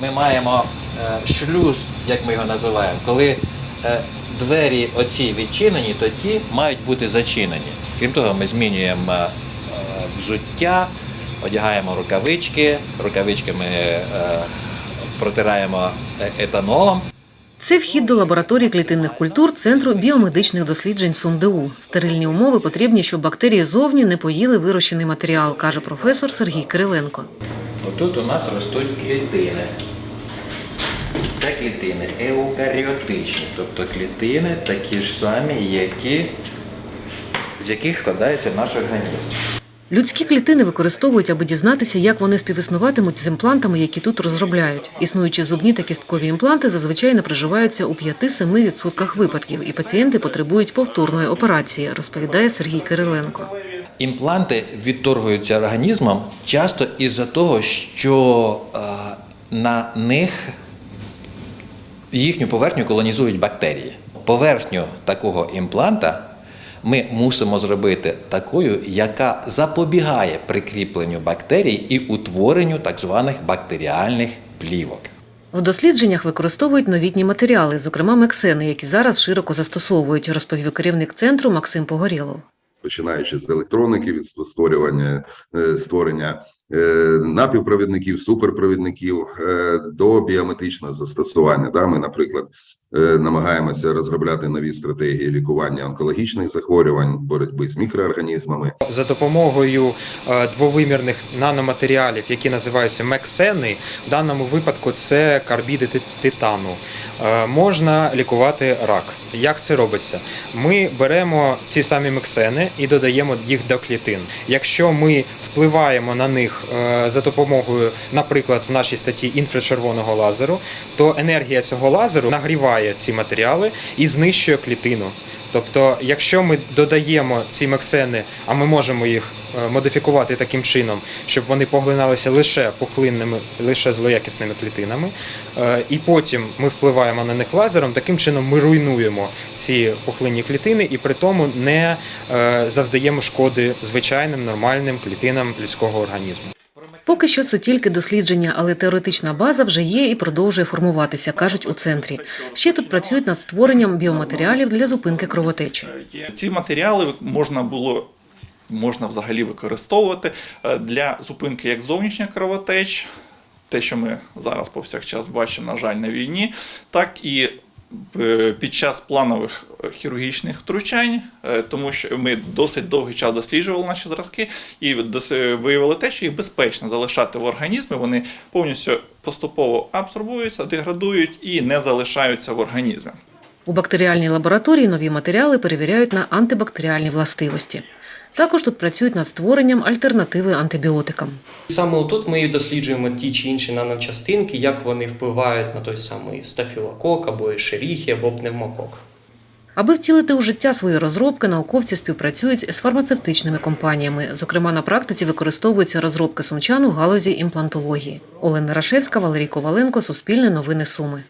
ми маємо е, шлюз, як ми його називаємо, коли е, двері оці відчинені, то ті мають бути зачинені. Крім того, ми змінюємо е, взуття, одягаємо рукавички, рукавички ми протираємо етанолом. Це вхід до лабораторії клітинних культур Центру біомедичних досліджень СумДУ. Стерильні умови потрібні, щоб бактерії зовні не поїли вирощений матеріал, каже професор Сергій Кириленко. Отут у нас ростуть клітини. Це клітини еукаріотичні, тобто клітини такі ж самі, які, з яких складається наш організм. Людські клітини використовують, аби дізнатися, як вони співіснуватимуть з імплантами, які тут розробляють. Існуючі зубні та кісткові імпланти зазвичай не приживаються у 5-7% випадків, і пацієнти потребують повторної операції, розповідає Сергій Кириленко. Імпланти відторгуються організмом часто із-за того, що е, на них їхню поверхню колонізують бактерії. Поверхню такого імпланта ми мусимо зробити такою, яка запобігає прикріпленню бактерій і утворенню так званих бактеріальних плівок. В дослідженнях використовують новітні матеріали, зокрема мексени, які зараз широко застосовують, розповів керівник центру Максим Погорєлов. Починаючи з електроніки, від створювання е, створення напівпровідників, суперпровідників е, до біометричного застосування. Да, ми, наприклад, е, намагаємося розробляти нові стратегії лікування онкологічних захворювань, боротьби з мікроорганізмами. За допомогою е, двовимірних наноматеріалів, які називаються мексени, в даному випадку це карбіди титану, е, можна лікувати рак. Як це робиться? Ми беремо ці самі мексени і додаємо їх до клітин. Якщо ми впливаємо на них е, за допомогою, наприклад, в нашій статті інфрачервоного лазеру, то енергія цього лазеру нагріває ці матеріали і знищує клітину. Тобто, якщо ми додаємо ці мексени, а ми можемо їх е, модифікувати таким чином, щоб вони поглиналися лише пухлинними, лише злоякісними клітинами, е, і потім ми впливаємо на них лазером, таким чином ми руйнуємо ці пухлинні клітини і при тому не е, завдаємо шкоди звичайним нормальним клітинам людського організму. Поки що це тільки дослідження, але теоретична база вже є і продовжує формуватися, кажуть у центрі. Ще тут працюють над створенням біоматеріалів для зупинки кровотечі. Ці матеріали можна було можна взагалі використовувати е, для зупинки як зовнішніх кровотеч, те, що ми зараз повсякчас бачимо, на жаль, на війні, так і е, під час планових е, хірургічних втручань, е, тому що ми досить довгий час досліджували наші зразки і дос- виявили те, що їх безпечно залишати в організмі. Вони повністю поступово абсорбуються, деградують і не залишаються в організмі. У бактеріальній лабораторії нові матеріали перевіряють на антибактеріальні властивості. Також тут працюють над створенням альтернативи антибіотикам. Саме тут ми досліджуємо ті чи інші наночастинки, як вони впливають на той самий стафілокок або ешеріхі, або пневмокок. Аби втілити у життя свої розробки, науковці співпрацюють з фармацевтичними компаніями. Зокрема, на практиці використовуються розробки сумчан у галузі імплантології. Олена Рашевська, Валерій Коваленко, Суспільне новини Суми.